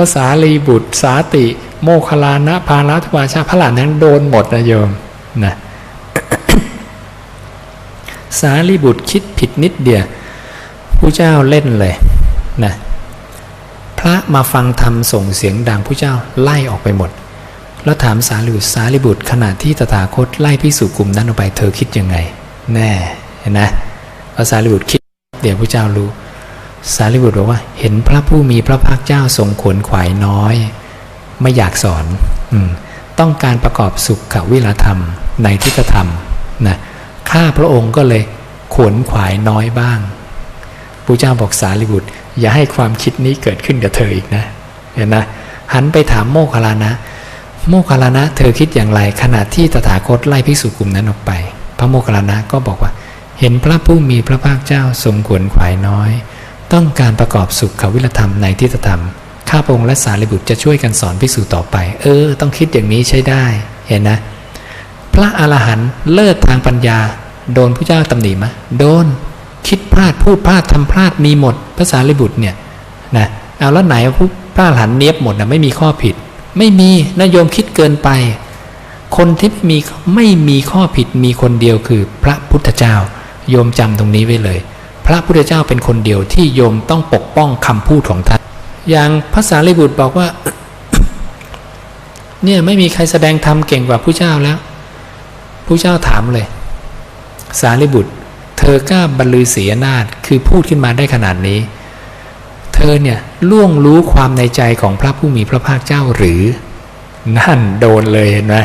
ระสารีบุตร สาติ โมคลานะพาลัทวาชาพระหลานนั้นโดนหมดนะโยมนะสารีบุตรคิดผิดนิดเดียวผู้เจ้าเล่นเลยนะพระมาฟังธรรมส่งเสียงดังผู้เจ้าไล่ออกไปหมด แล้วถามสารีบุตรสารีบุตรขณะที่ตถาคตไล่พิสุกลุ่มนั้นออกไปเธอคิดยังไง แน่เห็นนะพระสารีบุตรคิดเดี๋ยวผู้เจ้ารู้ สารีบุตรบอกว่าเห็นพระผู้มีพระภาคเจ้าทรงขวนขวายน้อย ไม่อยากสอนอต้องการประกอบสุขวิรธรรมในทิฏฐธรรมนะข้าพระองค์ก็เลยขวนขวายน้อยบ้างพระเจ้าบอกสารีบุตร อย่าให้ความคิดนี้เกิดขึ้นกับเธออีกนะเห็นนะหันไปถามโมคคัลลานะ โมคคัลลานะเธอคิดอย่างไรขณะที่ตถาคตไล่ภิกษุกลุ่มนั้นออกไป พระโมคคัลลานะก็บอกว่า เห็นพระผู้มีพระภาคเจ้าทรงขวนขวายน้อย ต้องการประกอบสุขวิรธรรมในทิฏฐธรรม ข้าพระองค์และสารีบุตรจะช่วยกันสอนภิกษุต่อไป เออ ต้องคิดอย่างนี้ใช้ได้เห็นนะ พระอรหันต์เลิศทางปัญญา โดนพระเจ้าตำหนิไหมโดนคิดพลาดพูดพลาดทำพลาดมีหมดภาษาลิบุตรเนี่ยนะเอาแล้วไหนผู้พระอรหันต์เนียบหมดนะไม่มีข้อผิด ไม่มีนะโยมคิดเกินไป คนที่ไม่มีไม่มีข้อผิดมีคนเดียวคือพระพุทธเจ้า โยมจำตรงนี้ไว้เลย ระพุทธเจ้าเป็นคนเดียวที่โยมต้องปกป้องคำพูดของท่าน อย่างภาษาลิบุตรบอกว่า เนี่ยไม่มีใครแสดงธรรมเก่งกว่าผู้เจ้าแล้วผู้เจ้าถามเลย สารีบุตร เธอกล้าบรรลือเสียนาฏคือพูดขึ้นมาได้ขนาดนี้ เธอเนี่ยล่วงรู้ความในใจของพระผู้มีพระภาคเจ้าหรือ นั่นโดนเลยเห็นไหม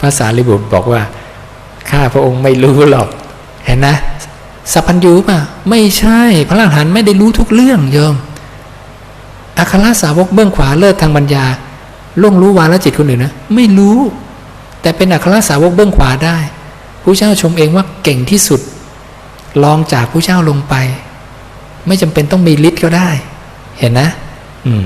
ภาษาลิบุตรบอกว่า ข้าพระองค์ไม่รู้หรอก เห็นนะ สัพพัญญูป่ะ ไม่ใช่ พระอรหันต์ไม่ได้รู้ทุกเรื่องโยมอัครสาวกเบื้องขวาเลิศทางปัญญาล่วงรู้วาลจิตคนอื่นนะไม่รู้ แต่เป็นอัครสาวกเบื้องขวาได้ผู้เจ้าชมเองว่าเก่งที่สุด ลองจากผู้เจ้าลงไป ไม่จำเป็นต้องมีฤทธิ์ก็ได้ เห็นนะ อืม